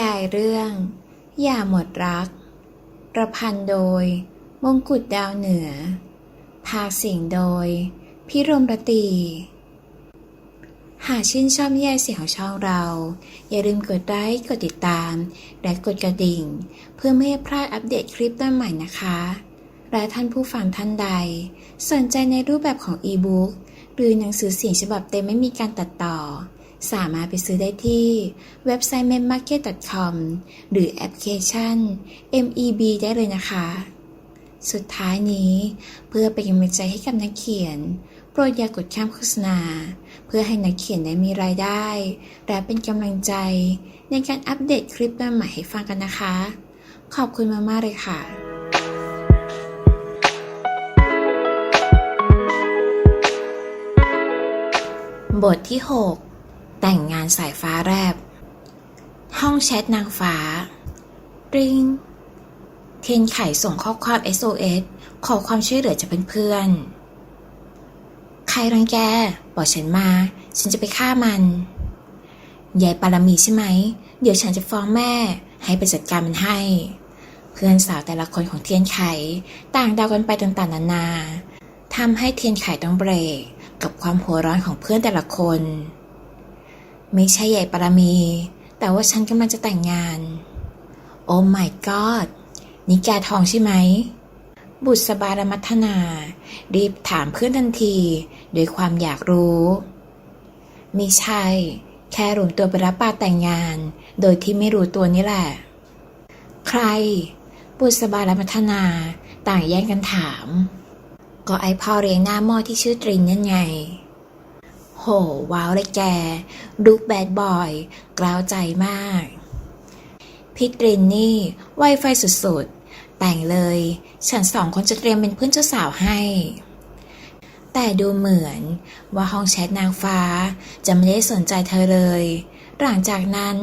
ยายเรื่อง อย่าหมดรัก ประพันธ์โดย มงกุฎดาวเหนือ ภาคสียงโดย พิรมรตี หากชื่นชอบนิยายเสียงของช่องเรา อย่าลืมกดไลค์ กดติดตาม และกดกระดิ่ง เพื่อไม่ให้พลาดอัปเดตคลิปต้นใหม่นะคะ และท่านผู้ฟังท่านใด สนใจในรูปแบบของอีบุ๊กหรือหนังสือเสียงฉบับเต็มไม่มีการตัดต่อ สามารถไปซื้อได้ที่เว็บไซต์ memmarket.com หรือแอปพลิเคชัน MEB ได้เลยนะคะ สุดท้ายนี้เพื่อเป็นกำลังใจให้กับนักเขียน โปรดอย่ากดข้ามโฆษณา เพื่อให้นักเขียนได้มีรายได้ และเป็นกำลังใจในการอัปเดตคลิปใหม่ให้ฟังกันนะคะ ขอบคุณมากๆเลยค่ะบทที่ 6 แต่งงานสายฟ้าแรบ ห้องแชทนางฟ้า ริง เทียนไข่ส่งข้อความ SOS ขอความช่วยเหลือจากเพื่อนๆ ใครรังแก บอกฉันมา ฉันจะไปฆ่ามัน ยายปารมีใช่ไหม เดี๋ยวฉันจะฟ้องแม่ ให้ไปจัดการมันให้ เพื่อนสาวแต่ละคนของเทียนไขต่างเดากันไปต่างๆนานาทำให้เทียนไขต้องเบรก กับความหัวร้อนของเพื่อนแต่ละคน ไม่ใช่ใหญ่ปารมี แต่ว่าฉันกำลังจะแต่งงาน โอ้ my god นี่แกทองใช่ไหม บุษบาลมัทนา รีบถามเพื่อนทันทีด้วยความอยากรู้ม่ใช่ แค่รวมตัวไปรับปาแต่งงาน โดยที่ไม่รู้ตัวนี่แหละ ใคร บุษบาลมัทนาต่างแย่งกันถาม ก็ไอพ่อเรียงหน้าหม้อที่ชื่อตรินนั่นไง โห ว้าวเลยแก ดูแบดบอย กล้าวใจมากพี่ตรินนี่ไวไฟสุดๆ แต่งเลย ฉันสองคนจะเตรียมเป็นเพื่อนเจ้าสาวให้ แต่ดูเหมือนว่าห้องแชทนางฟ้าจะไม่ได้สนใจเธอเลย หลังจากนั้น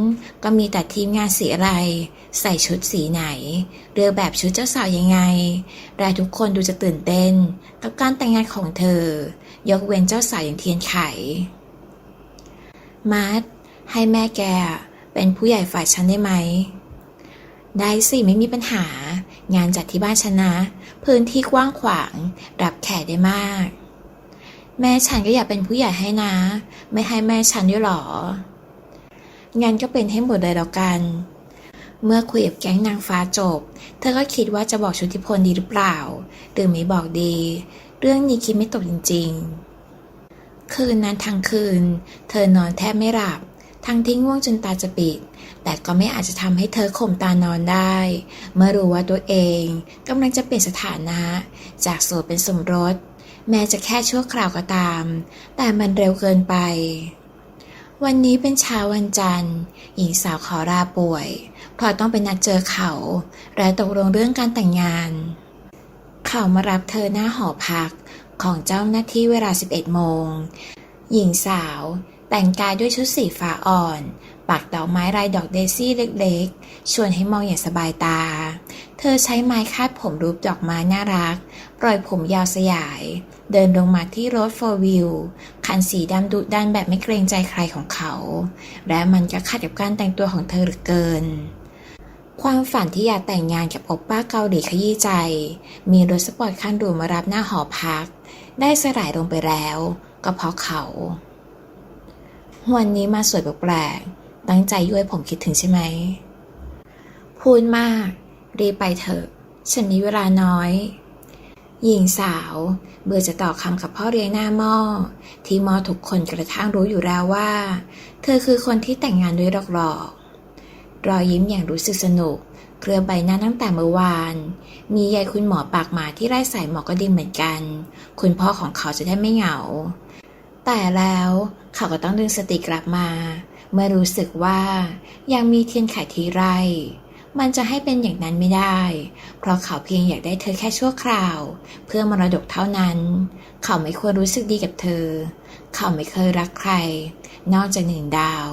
ก็มีแต่ทีมงานสีอะไร ใส่ชุดสีไหน เรือแบบชุดเจ้าสาวยังไง และทุกคนดูจะตื่นเต้นกับการแต่งงานของเธอ ยกเว้นเจ้าสาวอย่างเทียนไข มาร์ทให้แม่แกเป็นผู้ใหญ่ฝ่ายฉันได้ไหม ได้สิไม่มีปัญหา งานจัดที่บ้านฉันนะ พื้นที่กว้างขวาง รับแขกได้มาก แม่ฉันก็อยากเป็นผู้ใหญ่ให้นะ ไม่ให้แม่ฉันด้วยหรอ งานก็เป็นให้หมดเลยแล้วกัน เมื่อคุยกับแก๊งนางฟ้าจบ เธอก็คิดว่าจะบอกชุติพลดีหรือเปล่าหรือไม่บอกดี เรื่องนี้คิดไม่ตกจริง ๆ คืนนั้นทั้งคืน เธอนอนแทบไม่หลับ ทั้งที่ง่วงจนตาจะปิด แต่ก็ไม่อาจจะทำให้เธอข่มตานอนได้ เมื่อรู้ว่าตัวเองกำลังจะเปลี่ยนสถานะ จากโสดเป็นสมรส แม้จะแค่ชั่วคราวก็ตาม แต่มันเร็วเกินไปวันนี้เป็นเช้าวันจันทร์ หญิงสาวขอลาป่วยเพราะต้องไปนัดเจอเขา และตกลงเรื่องการแต่งงาน เขามารับเธอหน้าหอพักของเจ้าหน้าที่เวลา 11 โมง หญิงสาวแต่งกายด้วยชุดสีฟ้าอ่อน ปักดอกไม้ลายดอกเดซี่เล็กๆ ชวนให้มองอย่างสบายตา เธอใช้ไม้คาดผมรูปดอกไม้น่ารัก ปล่อยผมยาวสยาย เดินลงมาที่รถโฟวิลคันสีดำดุดันแบบไม่เกรงใจใครของเขา และมันก็ขัดกับการแต่งตัวของเธอเหลือเกิน ความฝันที่อยากแต่งงานกับอปป้าเกาหลีขยี้ใจ มีรถสปอร์ตคันหรูมารับหน้าหอพัก ได้สลายลงไปแล้ว ก็เพราะเขา วันนี้มาสวยแปลกๆตั้งใจย้วยผมคิดถึงใช่ไหม พูดมาก รีไปเถอะ ฉันมีเวลาน้อย หญิงสาว เบื่อจะต่อคำกับพ่อเลี้ยงหน้าหม้อ ที่หมอทุกคนกระทั่งรู้อยู่แล้วว่า เธอคือคนที่แต่งงานด้วยหลอกๆ รอยยิ้มอย่างรู้สึกสนุก เคลือบใบหน้าตั้งแต่เมื่อวาน มียายคุณหมอปากหมาที่ไร้สายหมอก็ดีเหมือนกัน คุณพ่อของเขาจะได้ไม่เหงา แต่แล้วเขาก็ต้องดึงสติกลับมา เมื่อรู้สึกว่ายังมีเทียนไขทีไร มันจะให้เป็นอย่างนั้นไม่ได้ เพราะเขาเพียงอยากได้เธอแค่ชั่วคราว เพื่อมรดกเท่านั้น เขาไม่ควรรู้สึกดีกับเธอ เขาไม่เคยรักใคร นอกจากหนึ่งดาว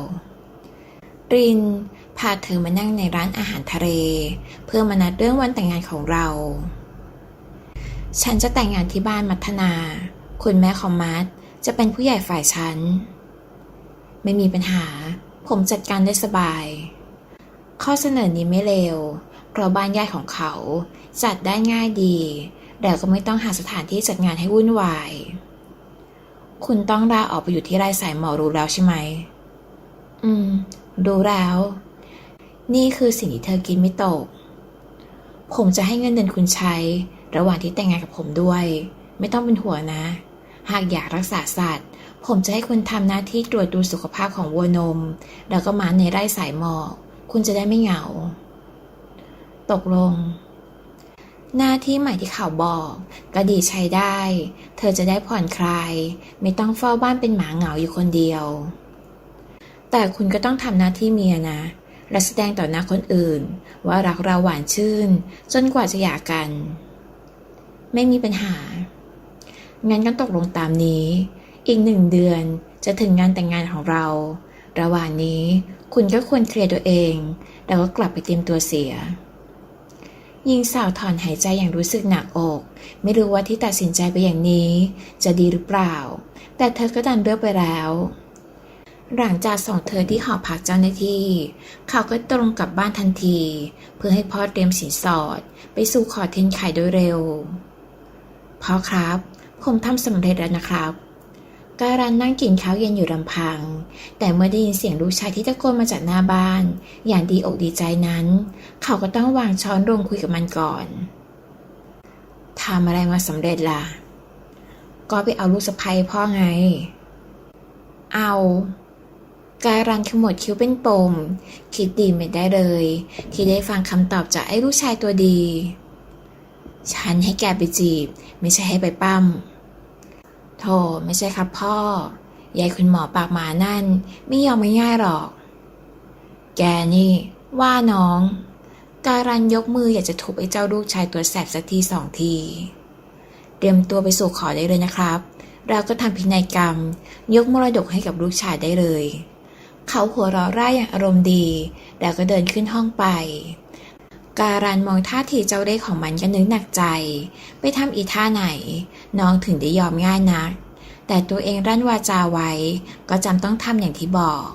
ริน พาเธอมานั่งในร้านอาหารทะเล เพื่อมานัดเรื่องวันแต่งงานของเรา ฉันจะแต่งงานที่บ้านมัทนา คุณแม่ของมัทจะเป็นผู้ใหญ่ฝ่ายฉัน ไม่มีปัญหา ผมจัดการได้สบาย ข้อเสนอนี้ไม่เลว เพราะบ้านญาติของเขาจัดได้ง่ายดีแต่ก็ไม่ต้องหาสถานที่จัดงานให้วุ่นวาย คุณต้องลาออกไปอยู่ที่ไร่สายหมอรู้แล้วใช่ไหม อืมรู้แล้ว นี่คือสิ่งที่เธอกินไม่ตก ผมจะให้เงินเดือนคุณใช้ ระหว่างที่แต่งงานกับผมด้วย ไม่ต้องเป็นห่วงนะ หากอยากรักษาสัตว์ ผมจะให้คุณทำหน้าที่ตรวจดูสุขภาพของวัวนม แล้วก็ม้าในไร่สายหมอก คุณจะได้ไม่เหงา ตกลง หน้าที่ใหม่ที่เขาบอก ก็ดีใช้ได้ เธอจะได้ผ่อนคลาย ไม่ต้องเฝ้าบ้านเป็นหมาเหงาอยู่คนเดียว แต่คุณก็ต้องทำหน้าที่เมียนะ และแสดงต่อหน้าคนอื่น ว่ารักเราหวานชื่น จนกว่าจะหย่ากัน ไม่มีปัญหา งั้นก็ตกลงตามนี้ อีกหนึ่งเดือนจะถึงงานแต่งงานของเรา ระหว่างนี้คุณก็ควรเคลียร์ตัวเอง แล้วก็กลับไปเตรียมตัวเสียหญิงสาวถอนหายใจอย่างรู้สึกหนักอก ไม่รู้ว่าที่ตัดสินใจไปอย่างนี้ จะดีหรือเปล่า แต่เธอก็ดันเลือกไปแล้ว หลังจากส่งเธอที่หอพักเจ้าหน้าที่ เขาก็ตรงกลับบ้านทันที เพื่อให้พ่อเตรียมสินสอด ไปสู่ขอเทนไข่โดยเร็ว พ่อครับ ผมทำสำเร็จแล้วนะครับ การันนั่งกินข้าวเย็นอยู่ลำพัง แต่เมื่อได้ยินเสียงลูกชายที่ตะโกนมาจากหน้าบ้าน อย่างดีอกดีใจนั้น เขาก็ต้องวางช้อนลงคุยกับมันก่อนทำอะไรมาสำเร็จล่ะ ก็ไปเอาลูกสะใภ้พ่อไง เอา การันขมวดคิ้วเป็นปม คิดดีไม่ได้เลย ที่ได้ฟังคำตอบจากไอ้ลูกชายตัวดี ฉันให้แกไปจีบ ไม่ใช่ให้ไปปั้มโธ่ไม่ใช่ครับพ่อยายคุณหมอปากหมานั่น ไม่ยอมไม่ง่ายหรอก แกนี่ ว่าน้อง การันยกมืออยากจะทุบไอ้เจ้าลูกชายตัวแสบสักทีสองที เตรียมตัวไปสู่ขอได้เลยนะครับ เราก็ทำพินัยกรรม ยกมรดกให้กับลูกชายได้เลย เขาหัวเราะร่ายอย่างอารมณ์ดี แล้วก็เดินขึ้นห้องไป การันมองท่าทีเจ้าเล่ห์ของมันก็นึกหนักใจ ไปทำอีท่าไหน น้องถึงได้ยอมง่ายนัก แต่ตัวเองรั่นวาจาไว้ ก็จำต้องทำอย่างที่บอก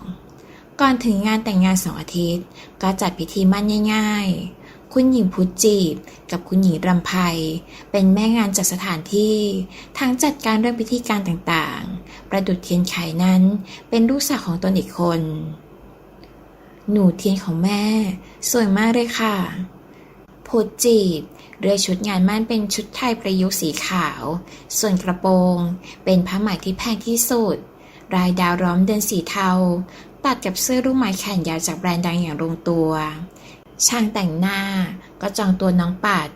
ก่อนถึงงานแต่งงานสองอาทิตย์ ก็จัดพิธีมั่นง่ายๆ คุณหญิงพุทธจีบกับคุณหญิงรำไพเป็นแม่งานจัดสถานที่ ทั้งจัดการเรื่องพิธีการต่างๆ ประดุจเทียนไขนั้น เป็นลูกสาวของตนอีกคน หนูเทียนของแม่ สวยมากเลยค่ะพุทธจีบเลือชุดงานมั่นเป็นชุดไทยประยุกต์สีขาว ส่วนกระโปรง เป็นผ้าไหมที่แพงที่สุด รายดาวร้อมเดินสีเทา ตัดกับเสื้อลูกไม้แขนยาวจากแบรนด์ดังอย่างลงตัว ช่างแต่งหน้าก็จองตัวน้องปัด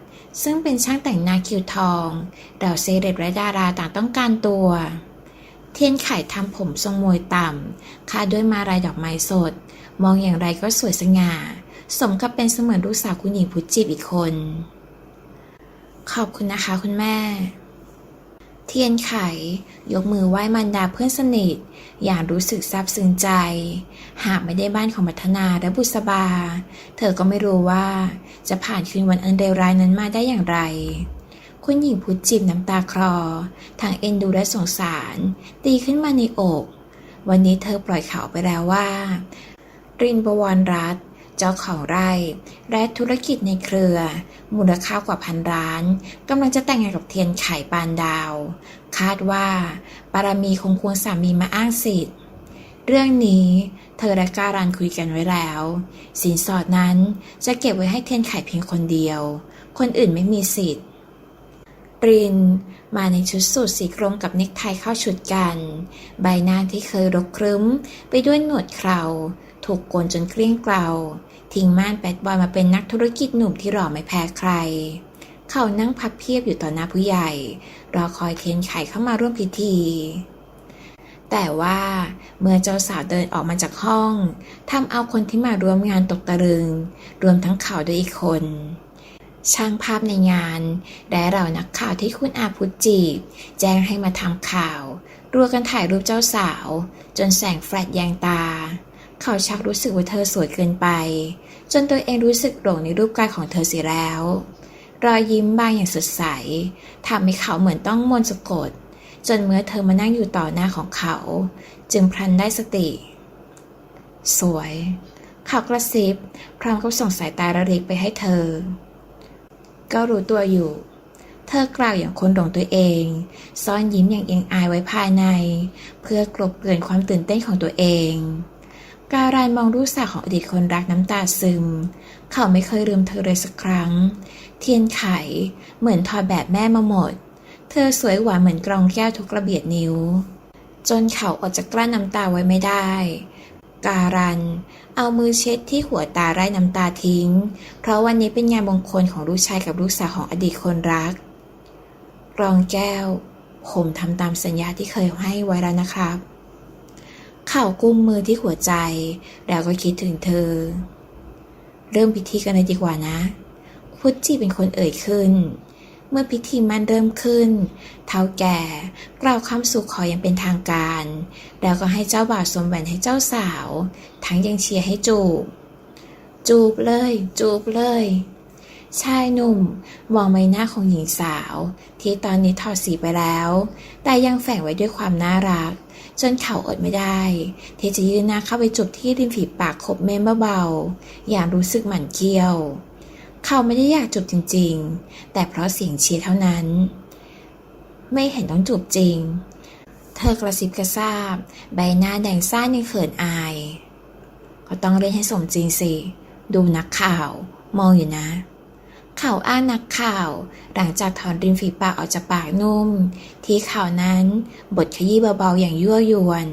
ซึ่งเป็นช่างแต่งหน้าคิวทองเหล่าเซเลบและดาราต่างต้องการตัว เทียนไข่ทำผมทรงมวยต่ำคาดด้วยมาลายดอกไม้สด มองอย่างไรก็สวยสง่า สมกับเป็นเสมือนลูกสาวคุณหญิงพุทธจีบอีกคน ขอบคุณนะคะคุณแม่ เทียนไข่ยกมือไหว้มันดาเพื่อนสนิท อย่างรู้สึกซาบซึ้งใจ หากไม่ได้บ้านของมัทนาและบุษบา เธอก็ไม่รู้ว่าจะผ่านคืนวันอันเลวร้ายนั้นมาได้อย่างไร คุณหญิงพุทธจิบน้ำตาคลอทางเอ็นดูและสงสาร ตีขึ้นมาในอก วันนี้เธอปล่อยข่าวไปแล้วว่า รินบวรรัตเจ้าของไร่ และธุรกิจในเครือ มูลค่ากว่าพันล้านกำลังจะแต่งงานกับเทียนไข่ปานดาว คาดว่าปารมีคงควรสามีมาอ้างสิทธิ์ เรื่องนี้เธอและการันคุยกันไว้แล้ว สินสอดนั้นจะเก็บไว้ให้เทียนไข่เพียงคนเดียว คนอื่นไม่มีสิทธิ์ ริน มาในชุดสูทสีกรมกับเนกไทเข้าชุดกัน ใบหน้าที่เคยรกครึ้ม ไปด้วยหนวดเครา ถูกโกนจนเกลี้ยงเกลาทิ้งม่านแบดบอยมาเป็นนักธุรกิจหนุ่มที่หล่อไม่แพ้ใคร เขานั่งพับเพียบอยู่ต่อหน้าผู้ใหญ่ รอคอยเทนไขเข้ามาร่วมพิธี แต่ว่าเมื่อเจ้าสาวเดินออกมาจากห้องทำเอาคนที่มาร่วมงานตกตะลึง รวมทั้งเขาด้วยอีกคน ช่างภาพในงาน และเรานักข่าวที่คุณอาพุทธจีบ แจ้งให้มาทำข่าวรัวกันถ่ายรูปเจ้าสาว จนแสงแฟลชแยงตา เขาชักรู้สึกว่าเธอสวยเกินไป จนตัวเองรู้สึกหลงในรูปกายของเธอเสียแล้ว รอยยิ้มบางอย่างสดใสทำให้เขาเหมือนต้องมนสะกด จนเมื่อเธอมานั่งอยู่ต่อหน้าของเขา จึงพลันได้สติ สวย เขากระซิบ พร้อมกับส่งสายตาระริกไปให้เธอ ก็รู้ตัวอยู่ เธอกล่าวอย่างคนหลงตัวเอง ซ่อนยิ้มอย่างเอียงอายไว้ภายใน เพื่อกลบเกลื่อนความตื่นเต้นของตัวเอง การันมองลูกสาวของอดีตคนรักน้ำตาซึม เขาไม่เคยลืมเธอเลยสักครั้ง เทียนไข เหมือนถอดแบบแม่มาหมด เธอสวยหวานเหมือนกรองแก้วทุกระเบียดนิ้ว จนเขาอดจะกลั้นน้ำตาไว้ไม่ได้ การัน เอามือเช็ดที่หัวตาไร้น้ำตาทิ้ง เพราะวันนี้เป็นงานมงคลของลูกชายกับลูกสาวของอดีตคนรัก รองแก้ว ผมทำตามสัญญาที่เคยให้ไว้แล้วนะครับ เข่ากุมมือที่หัวใจ แล้วก็คิดถึงเธอ เริ่มพิธีกันเลยดีกว่านะ พุทธจีเป็นคนเอ่ยขึ้น เมื่อพิธีมันเริ่มขึ้น เท้าแก่กล่าวคำสู่ขออย่างเป็นทางการ แล้วก็ให้เจ้าบ่าวสวมแหวนให้เจ้าสาว ทั้งยังเชียร์ให้จูบ จูบเลย จูบเลย ชายหนุ่มมองใบหน้าของหญิงสาว ที่ตอนนี้ถอดสีไปแล้ว แต่ยังแฝงไว้ด้วยความน่ารัก จนเขาอดไม่ได้ ที่จะยืนหน้าเข้าไปจูบที่ริมฝีปากขบเม้มเบาๆอย่างรู้สึกหมั่นเคี้ยว เขาไม่ได้อยากจูบจริง ๆ แต่เพราะเสียงเชียร์เท่านั้น ไม่เห็นต้องจูบจริง เธอกระซิบกระซาบ ใบหน้าแดงซ่านยังเขินอาย ก็ต้องเล่นให้สมจริงสิ ดูนักข่าว มองอยู่นะเขาอ้านักข่าว หลังจากถอนริมฝีปากออกจากปากนุ่ม ที่ข่าวนั้นบทขยี้เบาๆอย่างยั่วยวน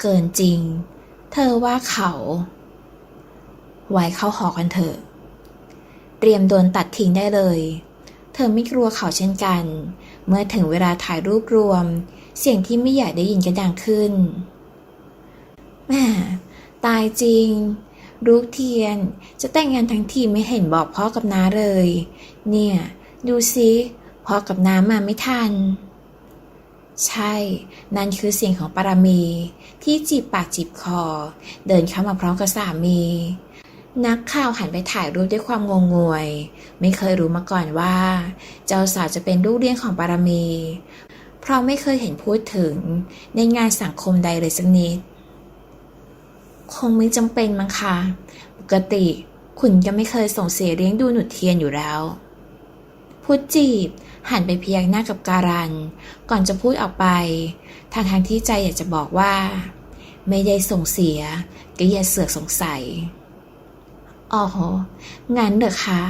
เกินจริง เธอว่าเขา ไว้เข้าหอกันเถอะ เตรียมโดนตัดทิ้งได้เลย เธอไม่กลัวเขาเช่นกัน เมื่อถึงเวลาถ่ายรูปรวม เสียงที่ไม่อยากได้ยินก็ดังขึ้นแม่ตายจริง ลูกเทียน จะแต่งงานทั้งทีไม่เห็นบอกพ่อกับน้าเลย เนี่ย ดูสิพ่อกับน้ามาไม่ทัน ใช่ นั่นคือเสียงของปารามี ที่จีบปากจีบคอ เดินเข้ามาพร้อมกับสามี นักข่าวหันไปถ่ายรูปด้วยความงงงวย ไม่เคยรู้มาก่อนว่า เจ้าสาวจะเป็นลูกเลี้ยงของปารมี เพราะไม่เคยเห็นพูดถึงในงานสังคมใดเลยสักนิด คงไม่จำเป็นมั้งคะปกติคุณก็ไม่เคยส่งเสียเลี้ยงดูหนุดเทียนอยู่แล้วพูดจีบ หันไปเพียักหน้ากับการัน ก่อนจะพูดออกไปทางทางที่ใจอยากจะบอกว่า ไม่ได้ส่งเสียก็อย่าเสือกสงสัย อ๋องั้นเหรอคะ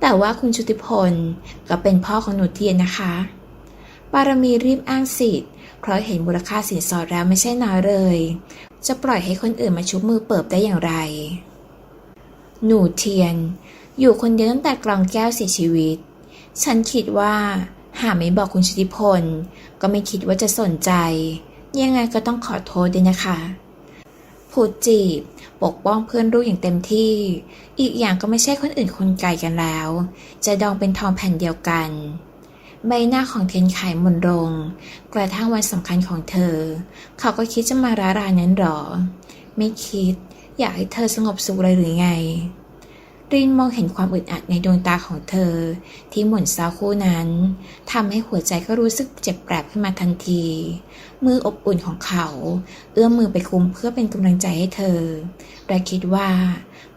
แต่ว่าคุณชุติพลก็เป็นพ่อของหนูเทียนนะคะปารมีรีบอ้างสิทธิ์เพราะเห็นมูลค่าสินสอดแล้วไม่ใช่น้อยเลย จะปล่อยให้คนอื่นมาชุบมือเปิบได้อย่างไร หนูเทียน อยู่คนเดียวตั้งแต่กลองแก้วเสียชีวิต ฉันคิดว่า หากไม่บอกคุณชุติพล ก็ไม่คิดว่าจะสนใจ ยังไงก็ต้องขอโทษด้วยนะคะ พูจีบ ปกป้องเพื่อนรู้อย่างเต็มที่ อีกอย่างก็ไม่ใช่คนอื่นคนไกลกันแล้ว จะดองเป็นทองแผ่นเดียวกัน ใบหน้าของเทียนไขมนลงกระทั่งวันสำคัญของเธอ เขาก็คิดจะมาร้ารานนั้นหรอ ไม่คิด อยากให้เธอสงบสุขเลยหรือไง รินมองเห็นความอึดอัดในดวงตาของเธอ ที่หมุนเศร้าคู่นั้นทำให้หัวใจก็รู้สึกเจ็บแปลบขึ้นมาทันที มืออบอุ่นของเขา เอื้อมมือไปคุมเพื่อเป็นกำลังใจให้เธอและคิดว่า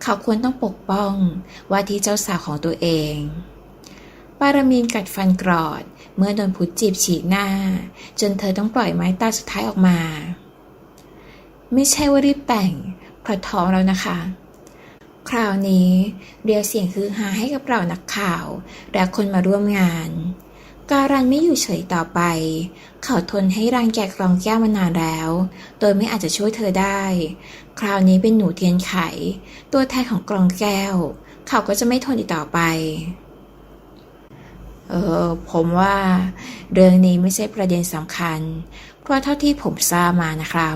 เขาควรต้องปกป้องว่าที่เจ้าสาวของตัวเอง ปารมีนกัดฟันกรอด เมื่อโดนพุทธจีบฉีกหน้า จนเธอต้องปล่อยไม้ตาสุดท้ายออกมา ไม่ใช่ว่ารีบแต่งเพราะท้องแล้วนะคะ คราวนี้เรียวเสียงคือฮาให้กับเรานักข่าว และคนมาร่วมงาน การันไม่อยู่เฉยต่อไป เขาทนให้รังแกกรองแก้วมานานแล้ว โดยไม่อาจจะช่วยเธอได้ คราวนี้เป็นหนูเทียนไข ตัวแทนของกรองแก้ว เขาก็จะไม่ทนอีกต่อไป เออผมว่า เรื่องนี้ไม่ใช่ประเด็นสำคัญ เพราะเท่าที่ผมทราบมานะครับ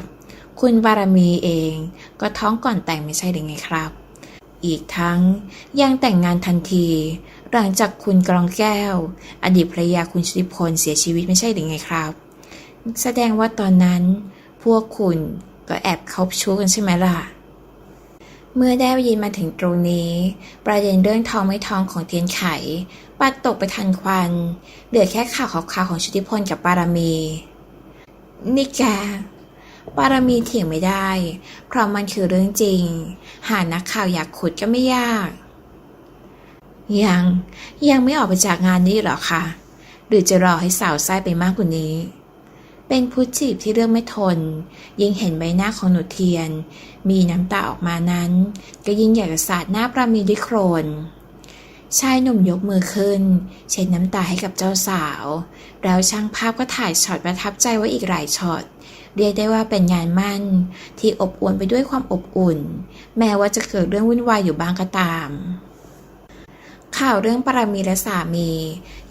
คุณบารมีเองก็ท้องก่อนแต่งไม่ใช่หรือไงครับ อีกทั้งยังแต่งงานทันที หลังจากคุณกรองแก้ว อดีตภรรยาคุณชุติพลเสียชีวิตไม่ใช่หรือไงครับ แสดงว่าตอนนั้น พวกคุณก็แอบคบชู้กันใช่ไหมล่ะ เมื่อได้ยินมาถึงตรงนี้ ประเด็นเรื่องทองไม่ทองของเทียนไข ปัดตกไปทันควัน เหลือแค่ข่าวข่าวของชุติพลกับปารามี นี่แก ปารมีเถียงไม่ได้ เพราะมันคือเรื่องจริง หานักข่าวอยากขุดก็ไม่ยาก ยัง ยังไม่ออกไปจากงานนี้หรอคะ หรือจะรอให้สาวไส้ไปมากกว่านี้ เป็นผู้จีบที่เรื่องไม่ทน ยิ่งเห็นใบหน้าของหนูเทียน มีน้ำตาออกมานั้น ก็ยิ่งอยากจะสาดหน้าปรามีด้วยโครนชายหนุ่มยกมือขึ้น เช็ดน้ำตาให้กับเจ้าสาว แล้วช่างภาพก็ถ่ายช็อตประทับใจไว้อีกหลายช็อต เรียกได้ว่าเป็นงานมั่น ที่อบอวลไปด้วยความอบอุ่น แม้ว่าจะเกิดเรื่องวุ่นวายอยู่บ้างก็ตาม ข่าวเรื่องปรามีและสามี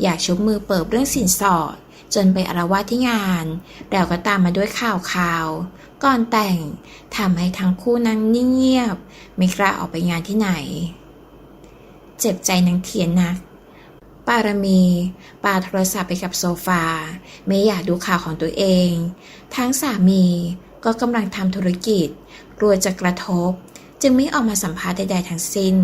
อยากชุบมือเปิบเรื่องสินสอด จนไปอารวาสที่งาน แล้วก็ตามมาด้วยข่าวข่าว ก่อนแต่งทำให้ทั้งคู่นั่งนิ่งเงียบ ไม่กล้าออกไปงานที่ไหน เจ็บใจนางเทียนนัก ปารมีปาโทรศัพท์ไปกับโซฟา ไม่อยากดูข่าวของตัวเอง ทั้งสามีก็กำลังทำธุรกิจ กลัวจะกระทบ จึงไม่ออกมาสัมภาษณ์ใดๆทั้งสิ้น